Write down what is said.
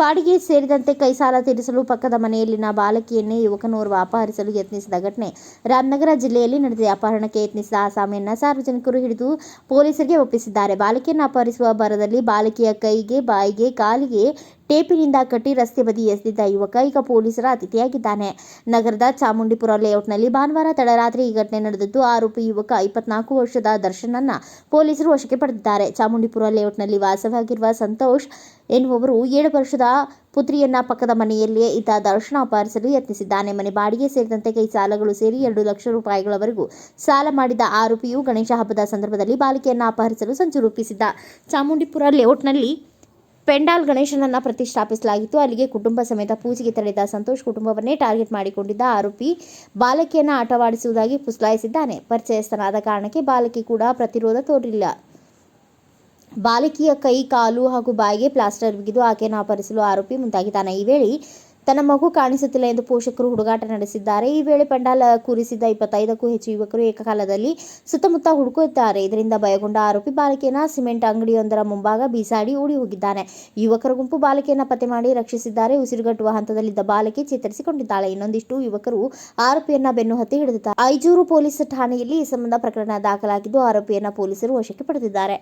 ಬಾಡಿಗೆ ಸೇರಿದಂತೆ ಕೈ ಸಾಲ ತೀರಿಸಲು ಪಕ್ಕದ ಮನೆಯಲ್ಲಿನ ಬಾಲಕಿಯನ್ನೇ ಯುವಕನೋರ್ವ ಅಪಹರಿಸಲು ಯತ್ನಿಸಿದ ಘಟನೆ. ರಾಮನಗರ ಜಿಲ್ಲೆಯಲ್ಲಿ ನಡೆದ ಅಪಹರಣಕ್ಕೆ ಯತ್ನಿಸಿದ ಆಸಾಮಿಯನ್ನ ಸಾರ್ವಜನಿಕರು ಹಿಡಿದು ಪೊಲೀಸರಿಗೆ ಒಪ್ಪಿಸಿದ್ದಾರೆ. ಬಾಲಕಿಯನ್ನು ಅಪಹರಿಸುವ ಭರದಲ್ಲಿ ಬಾಲಕಿಯ ಕೈಗೆ, ಬಾಯಿಗೆ, ಕಾಲಿಗೆ ಟೇಪಿನಿಂದ ಕಟ್ಟಿ ರಸ್ತೆ ಬದಿ ಎಸೆದಿದ್ದ ಯುವಕ ಈಗ ಪೊಲೀಸರ ಅತಿಥಿಯಾಗಿದ್ದಾನೆ. ನಗರದ ಚಾಮುಂಡಿಪುರ ಲೇಔಟ್ನಲ್ಲಿ ಭಾನುವಾರ ತಡರಾತ್ರಿ ಈ ಘಟನೆ ನಡೆದಿದ್ದು, ಆರೋಪಿ ಯುವಕ ಇಪ್ಪತ್ನಾಲ್ಕು ವರ್ಷದ ದರ್ಶನನ್ನ ಪೊಲೀಸರು ವಶಕ್ಕೆ ಪಡೆದಿದ್ದಾರೆ. ಚಾಮುಂಡಿಪುರ ಲೇಔಟ್ನಲ್ಲಿ ವಾಸವಾಗಿರುವ ಸಂತೋಷ್ ಎನ್ನುವವರು ಏಳು ವರ್ಷದ ಪುತ್ರಿಯನ್ನ ಪಕ್ಕದ ಮನೆಯಲ್ಲಿಯೇ ಇದ್ದ ದರ್ಶನ ಅಪಹರಿಸಲು ಯತ್ನಿಸಿದ್ದಾನೆ. ಮನೆ ಬಾಡಿಗೆ ಸೇರಿದಂತೆ ಕೈ ಸಾಲಗಳು ಸೇರಿ ಎರಡು ಲಕ್ಷ ರೂಪಾಯಿಗಳವರೆಗೂ ಸಾಲ ಮಾಡಿದ ಆರೋಪಿಯು ಗಣೇಶ ಹಬ್ಬದ ಸಂದರ್ಭದಲ್ಲಿ ಬಾಲಿಕೆಯನ್ನ ಅಪಹರಿಸಲು ಸಂಚು ರೂಪಿಸಿದ್ದ. ಚಾಮುಂಡಿಪುರ ಲೇಔಟ್ನಲ್ಲಿ ಪೆಂಡಾಲ್ ಗಣೇಶನನ್ನ ಪ್ರತಿಷ್ಠಾಪಿಸಲಾಗಿತ್ತು. ಅಲ್ಲಿಗೆ ಕುಟುಂಬ ಸಮೇತ ಪೂಜೆಗೆ ತೆರಳಿದ ಸಂತೋಷ್ ಕುಟುಂಬವನ್ನೇ ಟಾರ್ಗೆಟ್ ಮಾಡಿಕೊಂಡಿದ್ದ ಆರೋಪಿ ಬಾಲಕಿಯನ್ನ ಆಟವಾಡಿಸುವುದಾಗಿ ಪುಸ್ಲಾಯಿಸಿದ್ದಾನೆ. ಪರಿಚಯಸ್ಥನಾದ ಕಾರಣಕ್ಕೆ ಬಾಲಕಿ ಕೂಡ ಪ್ರತಿರೋಧ ತೋರಿಲ್ಲ. ಬಾಲಕಿಯ ಕೈ, ಕಾಲು ಹಾಗೂ ಬಾಯಿಗೆ ಪ್ಲಾಸ್ಟರ್ ಬಿಗಿದು ಆಕೆಯನ್ನು ಅಪಹರಿಸಲು ಆರೋಪಿ ಮುಂದಾಗಿದ್ದಾನೆ. ಈ ವೇಳೆ ತನ್ನ ಮಗು ಕಾಣಿಸುತ್ತಿಲ್ಲ ಎಂದು ಪೋಷಕರು ಹುಡುಗಾಟ ನಡೆಸಿದ್ದಾರೆ. ಈ ವೇಳೆ ಪೆಂಡಾಲ್ ಕೂರಿಸಿದ್ದ ಇಪ್ಪತ್ತೈದಕ್ಕೂ ಹೆಚ್ಚು ಯುವಕರು ಏಕಕಾಲದಲ್ಲಿ ಸುತ್ತಮುತ್ತ ಹುಡುಕುತ್ತಾರೆ ಇದರಿಂದ ಭಯಗೊಂಡ ಆರೋಪಿ ಬಾಲಕಿಯನ್ನ ಸಿಮೆಂಟ್ ಅಂಗಡಿಯೊಂದರ ಮುಂಭಾಗ ಬೀಸಾಡಿ ಓಡಿ ಹೋಗಿದ್ದಾನೆ. ಯುವಕರ ಗುಂಪು ಬಾಲಕಿಯನ್ನ ಪತ್ತೆ ಮಾಡಿ ರಕ್ಷಿಸಿದ್ದಾರೆ. ಉಸಿರುಗಟ್ಟುವ ಹಂತದಲ್ಲಿದ್ದ ಬಾಲಕಿ ಚೇತರಿಸಿಕೊಂಡಿದ್ದಾಳೆ. ಇನ್ನೊಂದಿಷ್ಟು ಯುವಕರು ಆರೋಪಿಯನ್ನ ಬೆನ್ನು ಹತ್ತಿ ಹಿಡಿದಿದ್ದಾರೆ. ಐಜೂರು ಪೊಲೀಸ್ ಠಾಣೆಯಲ್ಲಿ ಈ ಸಂಬಂಧ ಪ್ರಕರಣ ದಾಖಲಾಗಿದ್ದು, ಆರೋಪಿಯನ್ನ ಪೊಲೀಸರು ವಶಕ್ಕೆ ಪಡೆದಿದ್ದಾರೆ.